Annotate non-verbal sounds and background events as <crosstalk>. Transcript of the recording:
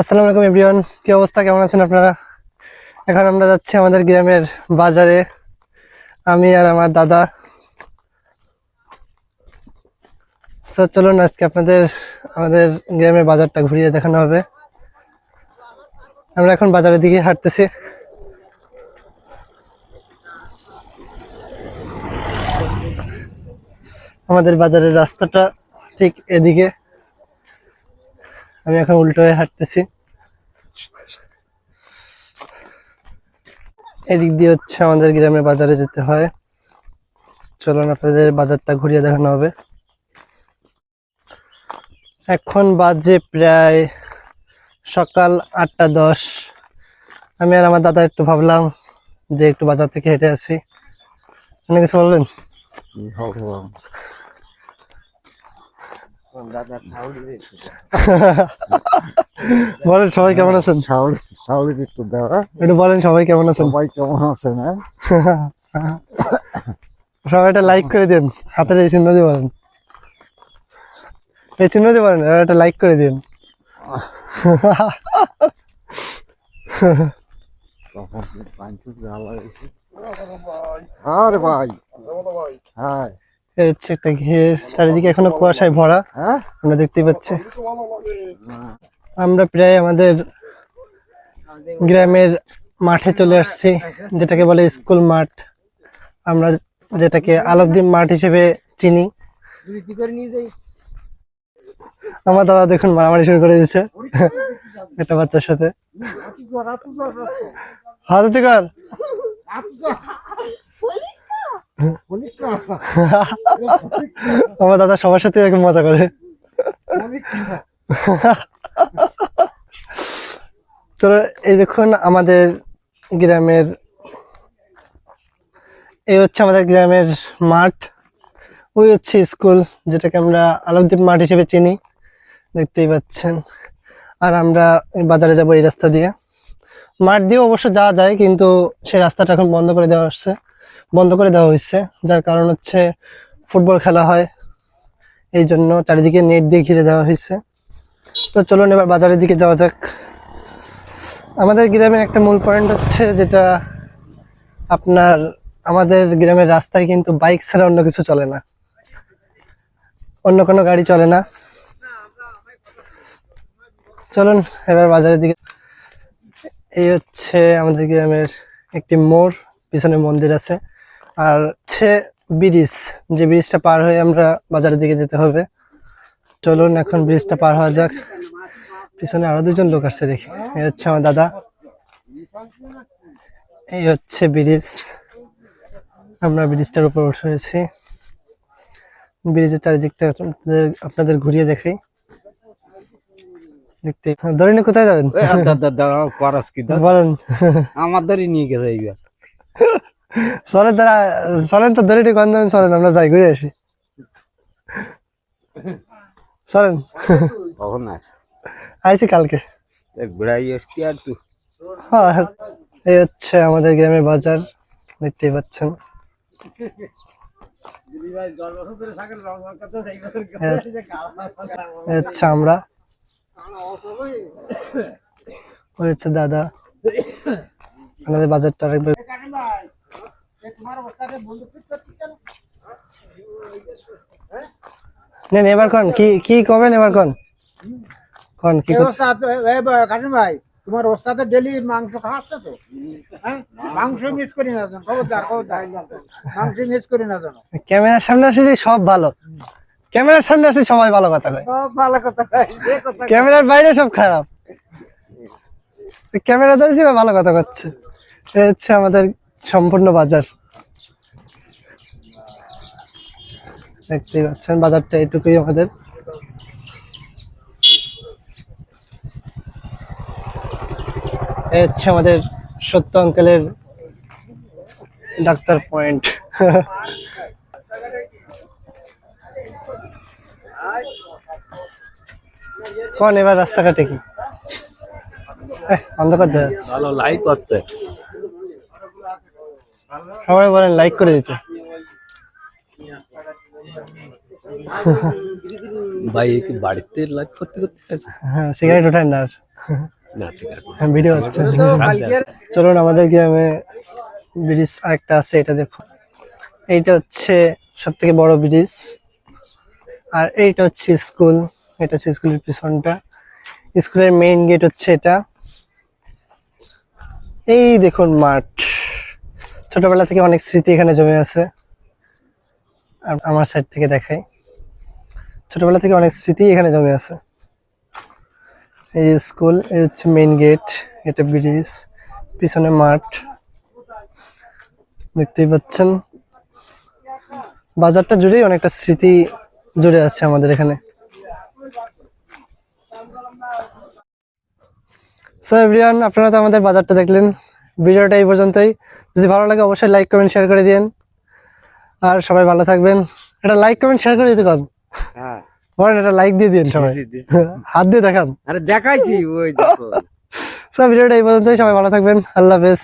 আসসালামু আলাইকুম, এভরিওয়ান। কি অবস্থা? কেমন আছেন আপনারা? এখন আমরা যাচ্ছি আমাদের গ্রামের বাজারে। আমি আর আমার দাদা। সো চলুন আজকে আপনাদের, আমাদের গ্রামের বাজারটা ঘুরিয়ে দেখানো হবে। আমরা এখন বাজারের দিকে হাঁটতেছি। আমাদের বাজারের রাস্তাটা ঠিক এদিকে। আমি এখন উল্টো হয়ে হাঁটতেছি। এদিক দিয়ে হচ্ছে আমাদের গ্রামে বাজারে যেতে হয়। চলুন আপনাদের বাজারটা ঘুরিয়ে দেখানো হবে। এখন বাজে প্রায় সকাল আটটা দশ। আমি আর আমার দাদা একটু ভাবলাম যে একটু বাজার থেকে হেঁটে আসি। আপনি কিছু বলবেন? <laughs> বলেন সবাই কেমন আছেন? সাউলি একটু দেওয়া একটু বলেন সবাই কেমন আছেন? সবাই কেমন আছেন হ্যাঁ? <laughs> সবাই একটা লাইক করে দিন হাতের এই চিহ্ন দিয়ে বলেন। এই চিহ্ন দিয়ে বলেন একটা লাইক করে দিন। আরে ভাই। হ্যাঁ। হচ্ছে একটা ঘের। চারিদিকে এখনও কুয়াশায় ভরা হ্যাঁ? আমরা দেখতে পাচ্ছি। আমরা প্রায় আমাদের গ্রামের মাঠে চলে আসছি যেটাকে বলে স্কুল মাঠ। আমরা যেটাকে আলোকদ্বীপ মাঠ হিসেবে চিনি। আমার দাদা দেখুন মারামারি শুরু করে দিয়েছে। একটা বাচ্চার সাথে। হাত কর। <laughs> আমার দাদা সবার সাথে এরকম মজা করে। চলো, এই দেখুন আমাদের গ্রামের, এই হচ্ছে আমাদের গ্রামের মাঠ। ওই হচ্ছে স্কুল, যেটাকে আমরা আলোকদ্বীপ মাঠ হিসেবে চিনি। দেখতেই পাচ্ছেন। আর আমরা বাজারে যাব এই রাস্তা দিয়ে। মাঠ দিয়ে অবশ্য যাওয়া যায়, কিন্তু সেই রাস্তাটা এখন বন্ধ করে দেওয়া হচ্ছে। বন্ধ করে দেওয়া হয়েছে, যার কারণ হচ্ছে ফুটবল খেলা হয়। এই জন্য চারিদিকে নেট দিয়ে ঘিরে দেওয়া হয়েছে। তো চলুন এবার বাজারের দিকে যাওয়া যাক। আমাদের গ্রামের একটা মূল পয়েন্ট হচ্ছে যেটা আপনার আমাদের গ্রামের রাস্তায় কিন্তু বাইক ছাড়া অন্য কিছু চলে না। অন্য কোনো গাড়ি চলে না। চলুন এবার বাজারের দিকে। এই হচ্ছে আমাদের গ্রামের একটি মোড়, পিছনে মন্দির আছে। আর হচ্ছে ব্রিজ যে ব্রিজটা পার হয়ে আমরা বাজারের দিকে যেতে হবে। চলুন এখন ব্রিজটা পার হওয়া যাক। পিছনে আরও দুজন লোক আসছে দেখি। এই হচ্ছে আমার দাদা। এই হচ্ছে ব্রিজ। আমরা ব্রিজটার উপর উঠে হয়েছি ব্রিজের চারিদিকটা আপনাদের আপনাদের ঘুরিয়ে দেখাই। দেখতে ধরে কোথায় যাবেন? করাস কি বলেন। আমাদেরই নিয়ে গেছে এইবার। চলেন তারা চলেন তো ধরে গন্ধ চলেন আমরা যাই ঘুরে আসি। চলেন কখন আছে? আইছি কালকে। ঘুরাই আসতি আর তুই? হ্যাঁ এই হচ্ছে আমাদের গ্রামের বাজার দেখতেই পাচ্ছেন। হচ্ছে আমরা। হচ্ছে দাদা। আমাদের বাজারটা আরেকবার নেন এবার কোন? কি কি কবেন এবার কোন? কোন কি কাটুন ভাই তোমার ওস্তাদের ডেলি মাংস খাওয়াচ্ছে তো? হ্যাঁ? মাংস মিস করি না যেন খবরদার খবরদার। মাংস মিস করি না ক্যামেরার সামনে আসে যে সব ভালো। ক্যামেরার সামনে আসে সবাই ভালো কথা কয়। সব ভালো কথা ক্যামেরার বাইরে সব খারাপ। ক্যামেরা ধরেছি ভালো কথা করছে। হচ্ছে আমাদের সম্পূর্ণ বাজার। দেখতেই পাচ্ছেন, বাজারটা এটুকুই আমাদের। হচ্ছে আমাদের সত্য অঙ্কেলের ডাক্তার পয়েন্ট। কোন, এবার রাস্তাঘাটে কি? অন্ধকার দেখা যাচ্ছে। লাইক করতে। সবাই বলেন লাইক করে দিতে। ভাই কি বাড়িতে লাইক করতে করতে হ্যাঁ সিগারেট ওঠায় না হ্যাঁ ভিডিও হচ্ছে। চলুন আমাদের গ্রামে ব্রিজ আরেকটা আছে এটা দেখো এইটা হচ্ছে সব থেকে বড় ব্রিজ আর এইটা হচ্ছে স্কুল। এটা হচ্ছে স্কুলের পিছনটা। স্কুলের মেইন গেট হচ্ছে এটা। এই দেখুন মাঠ। ছোটবেলা থেকে অনেক স্মৃতি এখানে জমে আছে। আমার সাইড থেকে দেখাই। ছোটবেলা থেকে অনেক স্মৃতি এখানে জমে আছে। এই স্কুল এই হচ্ছে মেইন গেট এটা ব্রিজ পিছনে মাঠ। দেখতেই পাচ্ছেন। বাজারটা জুড়েই অনেকটা স্মৃতি জুড়ে আছে আমাদের এখানে। সো এভরিওয়ান আপনারা তো আমাদের বাজারটা দেখলেন। ভিডিওটা এই পর্যন্তই। যদি ভালো লাগে অবশ্যই লাইক কমেন্ট শেয়ার করে দিন আর সবাই ভালো থাকবেন। এটা লাইক কমেন্ট শেয়ার করে দিতে কন। হ্যাঁ। বলেন এটা লাইক দিয়ে দিন সবাই। হাত দিয়ে দেখান। আরে দেখাইছি ওই দেখো। <laughs> সব ভিডিওটা এই পর্যন্তই। সবাই ভালো থাকবেন। আল্লাহ হাফেজ।